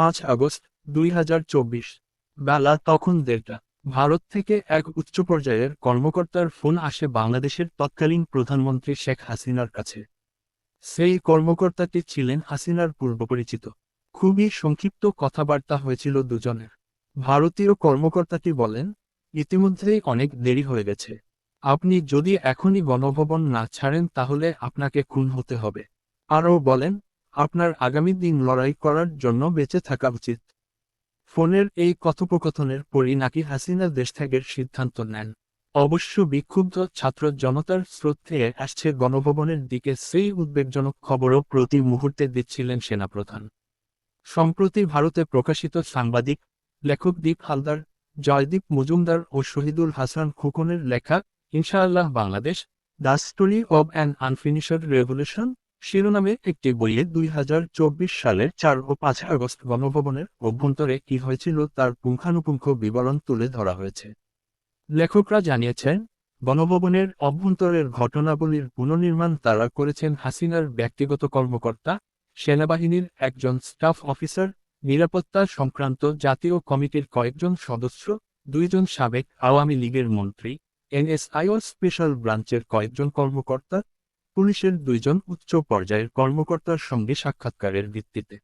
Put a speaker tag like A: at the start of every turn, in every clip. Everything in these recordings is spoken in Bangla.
A: পাঁচ আগস্ট দুই হাজার চব্বিশ। বেলা তখন দেড়টা। ভারত থেকে এক উচ্চ পর্যায়ের কর্মকর্তার ফোন আসে বাংলাদেশের তৎকালীন প্রধানমন্ত্রী শেখ হাসিনার কাছে। সেই কর্মকর্তাটি ছিলেন হাসিনার পূর্বপরিচিত। খুবই সংক্ষিপ্ত কথাবার্তা হয়েছিল দুজনের। ভারতীয় কর্মকর্তাটি বলেন, ইতিমধ্যেই অনেক দেরি হয়ে গেছে। আপনি যদি এখনই গণভবন না ছাড়েন তাহলে আপনাকে খুন হতে হবে। আরও বলেন আপনার আগামী দিন লড়াই করার জন্য বেঁচে থাকা উচিত। ফোনের এই কথোপকথনের পরই নাকি হাসিনা দেশ ত্যাগের সিদ্ধান্ত নেন। অবশ্য বিক্ষুব্ধ ছাত্র জনতার স্রোত থেকে আসছে গণভবনের দিকে সেই উদ্বেগজনক খবরও প্রতি মুহূর্তে দিচ্ছিলেন সেনাপ্রধান। সম্প্রতি ভারতে প্রকাশিত সাংবাদিক লেখক দীপ হালদার, জয়দীপ মজুমদার ও শহীদুল হাসান খোকনের লেখা, Inshallah Bangladesh, the story of an unfinished revolution শিরোনামে একটি বইয়ে দুই হাজার চব্বিশ সালের চার ও পাঁচ আগস্ট গণভবনের অভ্যন্তরে কি হয়েছিল তার পুঙ্খানুপুঙ্খ বিবরণ তুলে ধরা হয়েছে। লেখকরা জানিয়েছেন, গণভবনের অভ্যন্তরের ঘটনাবলীর পুনর্নির্মাণ তারা করেছেন হাসিনার ব্যক্তিগত কর্মকর্তা, সেনাবাহিনীর একজন স্টাফ অফিসার, নিরাপত্তা সংক্রান্ত জাতীয় কমিটির কয়েকজন সদস্য, দুইজন সাবেক আওয়ামী লীগের মন্ত্রী, এনএসআইও স্পেশাল ব্রাঞ্চের কয়েকজন কর্মকর্তা পুলিশের দুইজন উচ্চ পর্যায়ের কর্মকর্তার সঙ্গে সাক্ষাৎকারের ভিত্তিতে।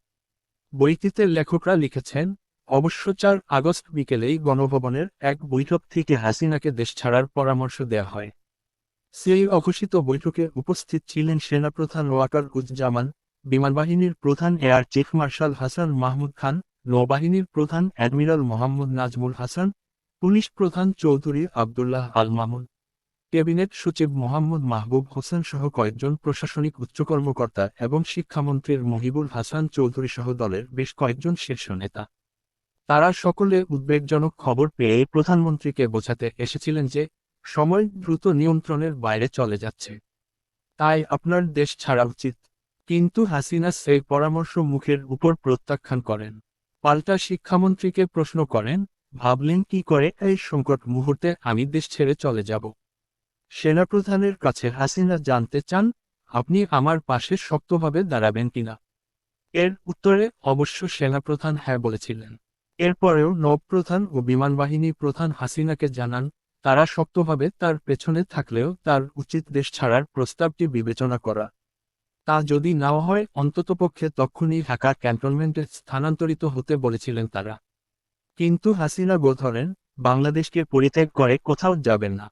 A: বইটিতে লেখকরা লিখেছেন, অবশ্য চার আগস্ট বিকেলেই গণভবনের এক বৈঠক থেকে হাসিনাকে দেশ ছাড়ার পরামর্শ দেয়া হয়। সেই অঘোষিত বৈঠকে উপস্থিত ছিলেন সেনাপ্রধান ওয়াকার উজ্জামান বিমানবাহিনীর প্রধান air chief marshal Hasan Mahmud Khan, নৌবাহিনীর প্রধান অ্যাডমিরাল মোহাম্মদ নাজমুল হাসান, পুলিশ প্রধান চৌধুরী আবদুল্লাহ আল মামুন ক্যাবিনেট সচিব মোহাম্মদ মাহবুব হোসেন সহ কয়েকজন প্রশাসনিক উচ্চ কর্মকর্তা এবং শিক্ষামন্ত্রীর মহিবুল হাসান চৌধুরী সহ দলের বেশ কয়েকজন শীর্ষ নেতা। তারা সকলে উদ্বেগজনক খবর পেয়ে প্রধানমন্ত্রীকে বোঝাতে এসেছিলেন যে, সময় দ্রুত নিয়ন্ত্রণের বাইরে চলে যাচ্ছে। তাই আপনার দেশ ছাড়া উচিত। কিন্তু হাসিনা সেই পরামর্শ মুখের উপর প্রত্যাখ্যান করেন। পাল্টা শিক্ষামন্ত্রীকে প্রশ্ন করেন, ভাবলেন কি করে এই সংকট মুহূর্তে আমি দেশ ছেড়ে চলে যাব। সেনাপ্রধানের কাছে হাসিনা জানতে চান, আপনি আমার পাশে শক্তভাবে দাঁড়াবেন কিনা? এর উত্তরে অবশ্য সেনাপ্রধান হ্যাঁ বলেছিলেন। এরপরেও নবপ্রধান ও বিমানবাহিনী প্রধান হাসিনাকে জানান, তারা শক্তভাবে তার পেছনে থাকলেও তার উচিত দেশ ছাড়ার প্রস্তাবটি বিবেচনা করা। তা যদি নাও হয়, অন্ততপক্ষে তক্ষুনি ঢাকা ক্যান্টনমেন্টে স্থানান্তরিত হতে বলেছিলেন তারা। কিন্তু হাসিনা গো ধরেন, বাংলাদেশকে পরিত্যাগ করে কোথাও যাবেন না।